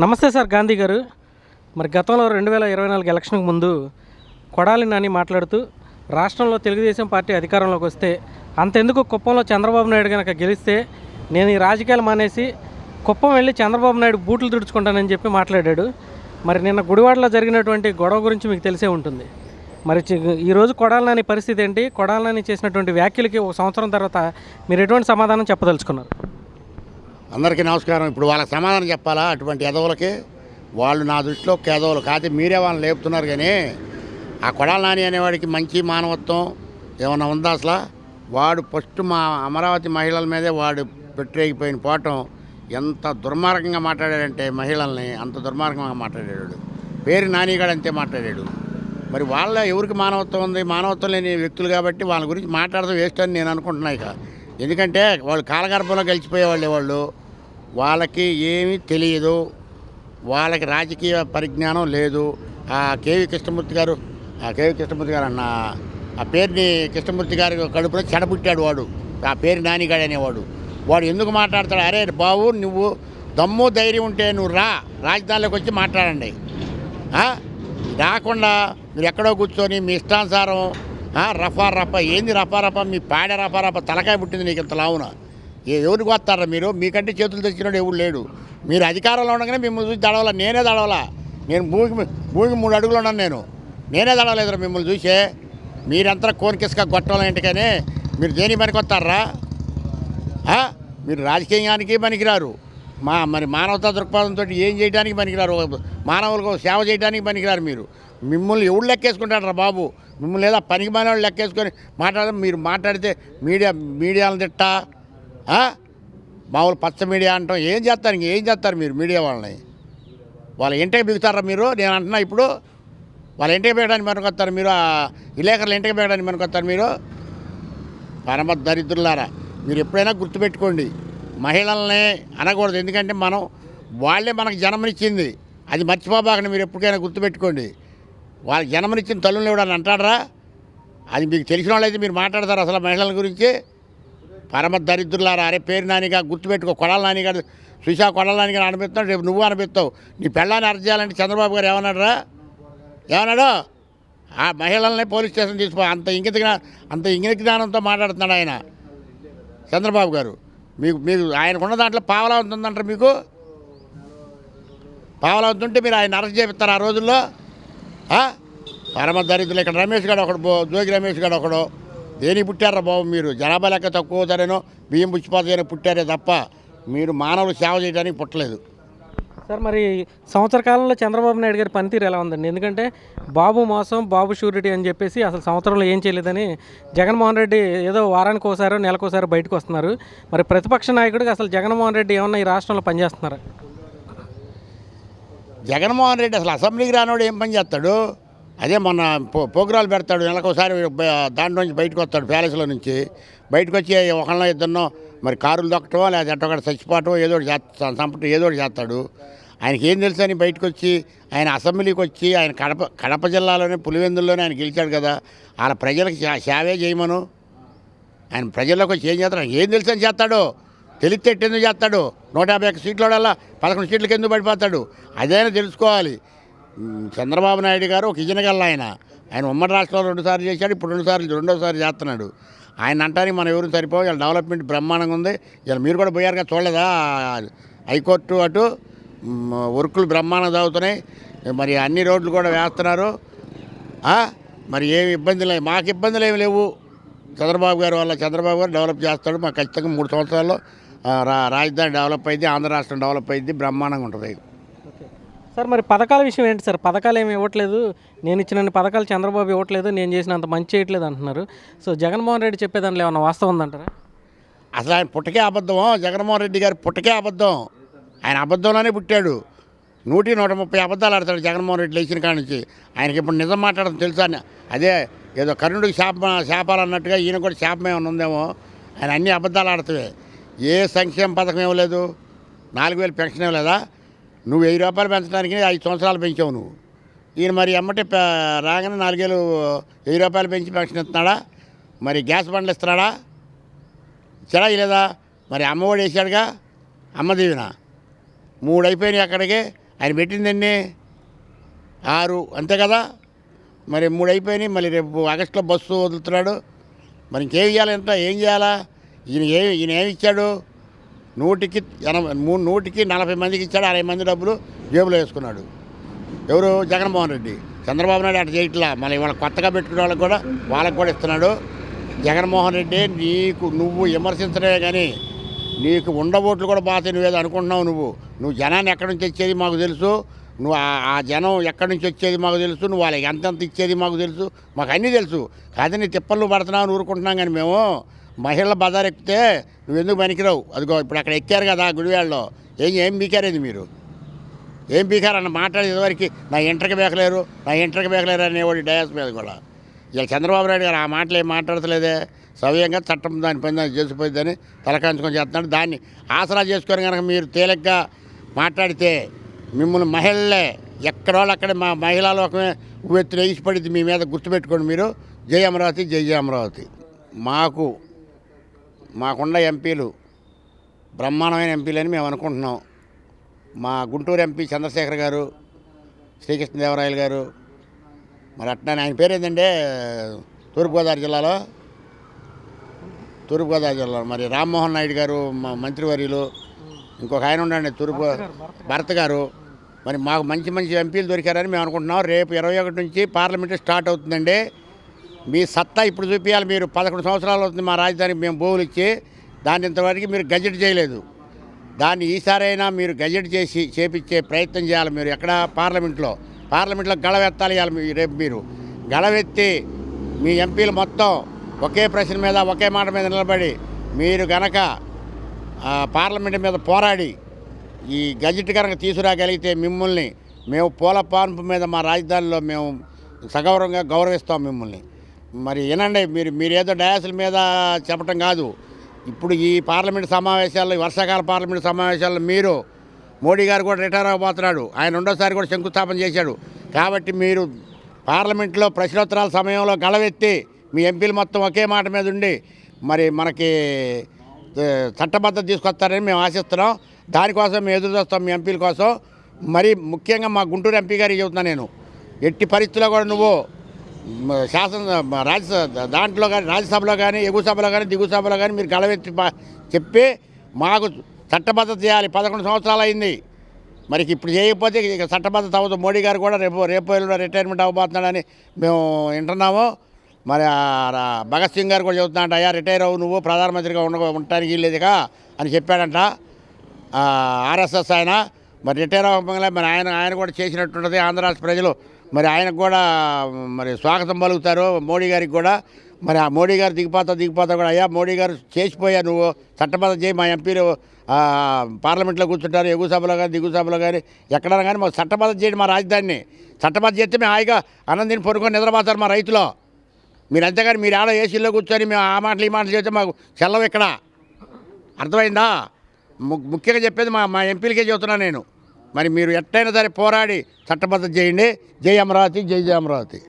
నమస్తే సార్ గాంధీ గారు. మరి గతంలో రెండు వేల ఇరవై నాలుగు ఎలక్షన్కి ముందు కొడాలి నాని మాట్లాడుతూ రాష్ట్రంలో తెలుగుదేశం పార్టీ అధికారంలోకి వస్తే అంతెందుకు కుప్పంలో చంద్రబాబు నాయుడు కనుక గెలిస్తే నేను ఈ రాజకీయాలు మానేసి కుప్పం వెళ్ళి చంద్రబాబు నాయుడు బూట్లు తుడుచుకుంటానని చెప్పి మాట్లాడాడు. మరి నిన్న గుడివాడలో జరిగినటువంటి గొడవ గురించి మీకు తెలిసే ఉంటుంది. మరి చి- ఈరోజు కొడాలి నాని పరిస్థితి ఏంటి? కొడాలి నాని చేసినటువంటి వ్యాఖ్యలకి ఒక సంవత్సరం తర్వాత మీరు ఎటువంటి సమాధానం చెప్పదలుచుకున్నారు? అందరికీ నమస్కారం. ఇప్పుడు వాళ్ళకి సమాధానం చెప్పాలా? అటువంటి ఎదవులకి వాళ్ళు నా దృష్టిలో కేదవులు కాకపోతే మీరే వాళ్ళని లేపుతున్నారు కానీ ఆ కొడాల నాని అనేవాడికి మంచి మానవత్వం ఏమన్నా ఉందా అసలు? వాడు ఫస్ట్ మా అమరావతి మహిళల మీదే వాడు పెట్టేగిపోయిన పోవటం ఎంత దుర్మార్గంగా మాట్లాడాడంటే మహిళల్ని అంత దుర్మార్గంగా మాట్లాడాడు. పేరు నానిగాడు అంతే మాట్లాడాడు. మరి వాళ్ళ ఎవరికి మానవత్వం ఉంది? మానవత్వం లేని వ్యక్తులు కాబట్టి వాళ్ళ గురించి మాట్లాడడం వేస్ట్ అని నేను అనుకుంటున్నా ఇక. ఎందుకంటే వాళ్ళు కాలగర్భంలో గెలిచిపోయేవాళ్ళే వాళ్ళు. వాళ్ళకి ఏమీ తెలియదు. వాళ్ళకి రాజకీయ పరిజ్ఞానం లేదు. ఆ కేవి కృష్ణమూర్తి గారు ఆ కేవి కృష్ణమూర్తి గారు అన్న ఆ పేరుని కృష్ణమూర్తి గారి కడుపులో చెడబుట్టాడు వాడు. ఆ పేరు నానిగాడు అనేవాడు. వాడు ఎందుకు మాట్లాడతాడు? అరే బాబు నువ్వు దమ్ము ధైర్యం ఉంటే నువ్వు రా రాజధానిలోకి వచ్చి మాట్లాడండి. రాకుండా మీరు ఎక్కడో కూర్చొని మీ ఇష్టానుసారం రఫా రఫా ఏంది రఫా రఫా మీ పాడ రఫా రఫా తలకాయ పుట్టింది నీకు ఇంత లావున. ఏ ఎవరికి మీరు? మీకంటే చేతులు తెచ్చినాడు ఎవడు లేడు. మీరు అధికారంలో ఉండగానే మిమ్మల్ని చూసి దడవలా నేనే దడవలా నేను భూమికి భూమికి మూడు అడుగులు ఉన్నాను నేను. నేనే దడవలేదురా మిమ్మల్ని చూసే. మీరంతా కోనికిసుక గొట్టం ఇంటికనే మీరు దేని పనికి వస్తారా మీరు రాజకీయానికి పనికిరారు. మా మరి మానవతా దృక్పథంతో ఏం చేయడానికి పనికిరారు? మానవులకు సేవ చేయడానికి పనికిరారు మీరు. మిమ్మల్ని ఎవడు లెక్కేసుకుంటారా బాబు? మిమ్మల్ని లేదా పనికి మానవాళ్ళు లెక్కేసుకొని మాట్లాడడం మీరు మాట్లాడితే మీడియా మీడియాలను తిట్టా? మామూలు పచ్చ మీడియా అంటాం. ఏం చేస్తారు ఇంక? ఏం చేస్తారు మీరు మీడియా వాళ్ళని? వాళ్ళ ఇంటికి బిగుతారా మీరు? నేను అంటున్నా ఇప్పుడు. వాళ్ళ ఇంటికి పెట్టడానికి పనికొస్తారు మీరు. ఆ విలేకరుల ఇంటికి పెట్టడానికి పనికొస్తారు మీరు. పరమ దరిద్రులారా. మీరు ఎప్పుడైనా గుర్తుపెట్టుకోండి. మహిళల్ని అనకూడదు. ఎందుకంటే మనం వాళ్ళే మనకు జన్మనిచ్చింది. అది మర్చిపోబాకని మీరు ఎప్పటికైనా గుర్తుపెట్టుకోండి. వాళ్ళకి జన్మనిచ్చిన తల్లుని ఎవడని అంటాడరా? అది మీకు తెలిసిన వాళ్ళైతే మీరు మాట్లాడతారు అసలు మహిళల గురించి. పరమ దరిద్రులారా అరే పేరు నానిగా గుర్తుపెట్టుకో కొడాల నానిగా సుషా కొడాల నానిగా అనిపిస్తావు రేపు నువ్వు అనిపిస్తావు నీ పెళ్ళాన్ని అరెస్ట్ చేయాలంటే చంద్రబాబు గారు ఏమన్నాడరా? ఏమన్నాడు? ఆ మహిళల్ని పోలీస్ స్టేషన్ తీసుకో అంత ఇంగిత అంత ఇంగిత జ్ఞానంతో మాట్లాడుతున్నాడు ఆయన చంద్రబాబు గారు. మీకు మీకు ఆయనకున్న దాంట్లో పావలా ఉంటుందంటారు మీకు? పావలా ఉంటుంటే మీరు ఆయన అరెస్ట్ చేపిస్తారు ఆ రోజుల్లో. పరమ దరిద్రులు ఇక్కడ రమేష్ గారు ఒకడు జోగి రమేష్ గారు ఒకడు దేనికి పుట్టారా బాబు మీరు? జనాభా లెక్క తక్కువ అవుతారేనో బియ్యం పుచ్చిపోతాయనో పుట్టారే తప్ప మీరు మానవులు సేవ చేయడానికి పుట్టలేదు. సార్ మరి సంవత్సర కాలంలో చంద్రబాబు నాయుడు గారి పనితీరు ఎలా ఉందండి? ఎందుకంటే బాబు మోసం బాబు షూరిటీ అని చెప్పేసి అసలు సంవత్సరంలో ఏం చేయలేదని జగన్మోహన్ రెడ్డి ఏదో వారానికి ఒకసారి నెలకోసారి బయటకు వస్తున్నారు. మరి ప్రతిపక్ష నాయకుడికి అసలు జగన్మోహన్ రెడ్డి ఏమన్నా ఈ రాష్ట్రంలో పనిచేస్తున్నారా జగన్మోహన్ రెడ్డి అసలు అసెంబ్లీకి రానోడు ఏం పని చేస్తాడు? అదే మొన్న పో- పెడతాడు నెలకొకసారి బ- దాంట్లో నుంచి బయటకు వస్తాడు ప్యాలెస్లో నుంచి. బయటకు వచ్చి ఒకళ్ళ ఇద్దరినో మరి కారులు దొక్కటమో లేదా ఒకటి చచ్చిపోవటం ఏదో ఒకటి చేస్తా చంపటం ఏదో ఒకటి చేస్తాడు. ఆయనకి ఏం తెలుసు అని బయటకు వచ్చి ఆయన అసెంబ్లీకి వచ్చి ఆయన కడప కడప జిల్లాలోనే పులివెందుల్లోనే ఆయన గెలిచాడు కదా. వాళ్ళ ప్రజలకు సేవే చేయమను. ఆయన ప్రజల్లోకి వచ్చి ఏం చేస్తాడు? ఏం తెలుసు అని చేస్తాడు? తెలిస్తే ఎందుకు చేస్తాడు? నూట యాభై ఒక్క సీట్ల పదకొండు సీట్లకి ఎందుకు పడిపోతాడు? అదైనా తెలుసుకోవాలి. చంద్రబాబు నాయుడు గారు ఒక ఇజనగల్ల ఆయన. ఆయన ఉమ్మడి రాష్ట్రంలో రెండుసార్లు చేశాడు ఇప్పుడు రెండుసార్లు రెండోసారి చేస్తున్నాడు. ఆయన అంటానికి మనం ఎవరు సరిపోవు ఇలా డెవలప్మెంట్ బ్రహ్మాండంగా ఉంది. ఇలా మీరు కూడా పోయారుగా చూడలేదా? హైకోర్టు అటు వర్కులు బ్రహ్మాండంగా చదువుతున్నాయి మరి అన్ని రోడ్లు కూడా వేస్తున్నారు. మరి ఏమి ఇబ్బంది లేవు మాకు ఇబ్బందులు ఏమి లేవు. చంద్రబాబు గారు వల్ల చంద్రబాబు గారు డెవలప్ చేస్తాడు. మాకు ఖచ్చితంగా మూడు సంవత్సరాల్లో రా రాజధాని డెవలప్ అయింది ఆంధ్ర రాష్ట్రం డెవలప్ అయింది బ్రహ్మాండంగా ఉంటుంది. సార్ మరి పథకాల విషయం ఏంటి సార్? పథకాలు ఏమి ఇవ్వట్లేదు. నేను ఇచ్చిన పథకాలు చంద్రబాబు ఇవ్వట్లేదు. నేను చేసినంత మంచి చేయట్లేదు అంటున్నారు. సో జగన్మోహన్ రెడ్డి చెప్పేదానిలో ఏమన్నా వాస్తవం ఉందంటారా? అసలు ఆయన పుట్టకే అబద్ధం. జగన్మోహన్ రెడ్డి గారి పుట్టకే అబద్ధం. ఆయన అబద్ధంలోనే పుట్టాడు. నూటి నూట ముప్పై అబద్ధాలు ఆడతాడు జగన్మోహన్ రెడ్డి లేచిన కాడ నుంచి. ఆయనకి ఇప్పుడు నిజం మాట్లాడడం తెలుసా? అని అదే ఏదో కర్ణుడికి శాప శాపాలు అన్నట్టుగా ఈయన కూడా శాపం ఏమైనా ఉందేమో? ఆయన అన్ని అబద్ధాలు ఆడతాయి ఏ సంక్షేమ పథకం ఇవ్వలేదు? నాలుగు వేలు పెన్షన్ ఇవ్వలేదా? నువ్వు వెయ్యి రూపాయలు పెంచడానికి ఐదు సంవత్సరాలు పెంచావు నువ్వు. ఈయన మరి ఎమ్మటే రాగానే నాలుగేళ్ళు వెయ్యి రూపాయలు పెంచి పెన్షన్ ఇస్తున్నాడా? మరి గ్యాస్ బండ్లు ఇస్తున్నాడా? చెడాయి లేదా మరి అమ్మఒడి వేసాడుగా? అమ్మ దీవెన. మూడు అయిపోయినాయి అక్కడికి. ఆయన పెట్టిందండి ఆరు. అంతే కదా? మరి మూడు అయిపోయినాయి. మళ్ళీ రేపు ఆగస్టులో బస్సు వదులుతున్నాడు. మరి ఇంకేం చేయాలి ఎంత ఏం చేయాలా? ఈయన ఏ ఈయన ఏమి ఇచ్చాడు? నూటికి ఎనభై మూడు నూటికి నలభై మందికి ఇచ్చాడు అరవై మంది డబ్బులు జేబులో వేసుకున్నాడు. ఎవరు? జగన్మోహన్ రెడ్డి. చంద్రబాబు నాయుడు అటు చేయట్లా మళ్ళీ ఇవాళ కొత్తగా పెట్టుకునే వాళ్ళకి కూడా వాళ్ళకి కూడా ఇస్తున్నాడు. జగన్మోహన్ రెడ్డి నీకు నువ్వు విమర్శించడమే కానీ నీకు ఉండబోట్లు కూడా బాధ నువ్వేదో అనుకుంటున్నావు నువ్వు. నువ్వు జనాన్ని ఎక్కడి నుంచి వచ్చేది మాకు తెలుసు. నువ్వు ఆ- జనం ఎక్కడి నుంచి వచ్చేది మాకు తెలుసు నువ్వు వాళ్ళకి ఎంతెంత ఇచ్చేది మాకు తెలుసు మాకు అన్నీ తెలుసు. కాదు నీ తిప్పలు పడుతున్నావు అని ఊరుకుంటున్నాం కానీ మేము మహిళల బజార్ ఎక్కితే నువ్వు ఎందుకు పనికిరావు? అదిగో ఇప్పుడు అక్కడ ఎక్కారు కదా గుడివాడలో. ఏం ఏం బీకారేది మీరు? ఏం బీకారు అన్న మాట్లాడేది వరకు నా ఇంటర్కి బేకలేరు నా ఇంటర్కి బేకలేరు అనేవాడు డయాస్ మీద కూడా. ఇలా చంద్రబాబు నాయుడు గారు ఆ మాటలు ఏం మాట్లాడతలేదే? సవ్యంగా చట్టం దాని పని దాన్ని చేసిపోయిందని తలకాంచుకొని చేస్తున్నాడు. దాన్ని ఆసరా చేసుకొని కనుక మీరు తేలిగ్గా మాట్లాడితే మిమ్మల్ని మహిళలే ఎక్కడ వాళ్ళు అక్కడే మా మహిళా లోకమే ఉవ్వెత్తున వేసిపడింది మీ మీద గుర్తుపెట్టుకోండి మీరు. జై అమరావతి జై జై అమరావతి. మాకు మాకున్న ఎంపీలు బ్రహ్మాండమైన ఎంపీలని మేము అనుకుంటున్నాం. మా గుంటూరు ఎంపీ చంద్రశేఖర్ గారు శ్రీకృష్ణదేవరాయలు గారు మరి అట్లా ఆయన పేరు ఏంటంటే తూర్పుగోదావరి జిల్లాలో తూర్పుగోదావరి జిల్లాలో. మరి రామ్మోహన్ నాయుడు గారు మా మంత్రివర్యులు ఇంకొక ఆయన ఉండండి తూర్పు భరత్ గారు. మరి మాకు మంచి మంచి ఎంపీలు దొరికారని మేము అనుకుంటున్నాం. రేపు ఇరవై ఒకటి నుంచి పార్లమెంట్ స్టార్ట్ అవుతుందండి. మీ సత్తా ఇప్పుడు చూపించాలి మీరు పదకొండు సంవత్సరాలు అవుతుంది మా రాజధానికి మేము భూములు ఇచ్చి దాన్ని ఇంతవరకు మీరు గజెట్ చేయలేదు. దాన్ని ఈసారైనా మీరు గజెట్ చేసి చేపించే ప్రయత్నం చేయాలి మీరు ఎక్కడ పార్లమెంట్లో. పార్లమెంట్లో గళవెత్తాలి రేపు మీరు. గళవెత్తి మీ ఎంపీలు మొత్తం ఒకే ప్రశ్న మీద ఒకే మాట మీద నిలబడి మీరు గనక పార్లమెంట్ మీద పోరాడి ఈ గజెట్ కనుక తీసుకురాగలిగితే మిమ్మల్ని మేము పూల పాన్పు మీద మా రాజధానిలో మేము సగౌరవంగా గౌరవిస్తాం మిమ్మల్ని. మరి వినండి మీరు మీరేదో డయాసుల మీద చెప్పటం కాదు. ఇప్పుడు ఈ పార్లమెంట్ సమావేశాల్లో వర్షాకాల పార్లమెంట్ సమావేశాల్లో మీరు మోడీ గారు కూడా రిటైర్ అవ్వబోతున్నాడు ఆయన రెండోసారి కూడా శంకుస్థాపన చేశాడు. కాబట్టి మీరు పార్లమెంట్లో ప్రశ్నోత్తరాల సమయంలో గళవెత్తి మీ ఎంపీలు మొత్తం ఒకే మాట మీద ఉండి మరి మనకి ఏ, చట్టబద్ధత తీసుకొస్తారని మేము ఆశిస్తున్నాం. దానికోసం మేము ఎదురు చూస్తాం మీ ఎంపీల కోసం. మరి ముఖ్యంగా మా గుంటూరు ఎంపీ గారికి చెబుతున్నా నేను. ఎట్టి పరిస్థితుల్లో కూడా నువ్వు శాసన మ, రాజ్యసభ దాంట్లో కానీ రాజ్యసభలో కానీ ఎగువ సభలో కానీ దిగువ సభలో కానీ మీరు గలవెత్తి చెప్పి మాకు చట్టబద్ధత చేయాలి. పదకొండు సంవత్సరాలు అయింది. మరి ఇప్పుడు చేయకపోతే ఇక చట్టబద్ధత అవ్వదు. మోడీ గారు కూడా రేపు రేపు రిటైర్మెంట్ అవ్వబోతున్నాడని మేము వింటున్నాము. మరి రా- భగత్ సింగ్ గారు కూడా చెబుతున్నాడు అయ్యా రిటైర్ అవ్వు నువ్వు ప్రధానమంత్రిగా ఉండ ఉండటానికి లేదుగా అని చెప్పాడంట. ఆర్ఎస్ఎస్ ఆయన మరి రిటైర్ అవ్వకుండా మరి ఆయన ఆయన కూడా చేసినట్టుంటుంది ఆంధ్ర రాష్ట్ర ప్రజలు. మరి ఆయనకు కూడా మరి స్వాగతం పలుకుతారు మోడీ గారికి కూడా. మరి ఆ మోడీ గారు దిగిపోతా దిగిపోతా కూడా అయ్యా మోడీ గారు చేసిపోయా నువ్వు? చట్టబద్ధ చేయి మా ఎంపీలు పార్లమెంట్లో కూర్చుంటారు ఎగువ సభలో కానీ దిగువ సభలో కానీ ఎక్కడైనా కానీ మాకు చట్టబద్ధ చేయండి మా రాజధానిని. చట్టబద్ధ చేస్తే మేము హాయిగా అన్నం పొరుకొని నిద్రపోతారు మా రైతులో. మీరు అంతేగాని మీరు ఆడ ఏసీలో కూర్చొని మేము ఆ మాటలు ఈ మాటలు చేస్తే మాకు చెల్లవు ఇక్కడ అర్థమైందా? ముఖ్యంగా చెప్పేది మా మా ఎంపీలకే చెబుతున్నాను నేను. మరి మీరు ఎట్టయినా సరే పోరాడి చట్టబద్ధత చేయండి. జై అమరావతి జై జై అమరావతి.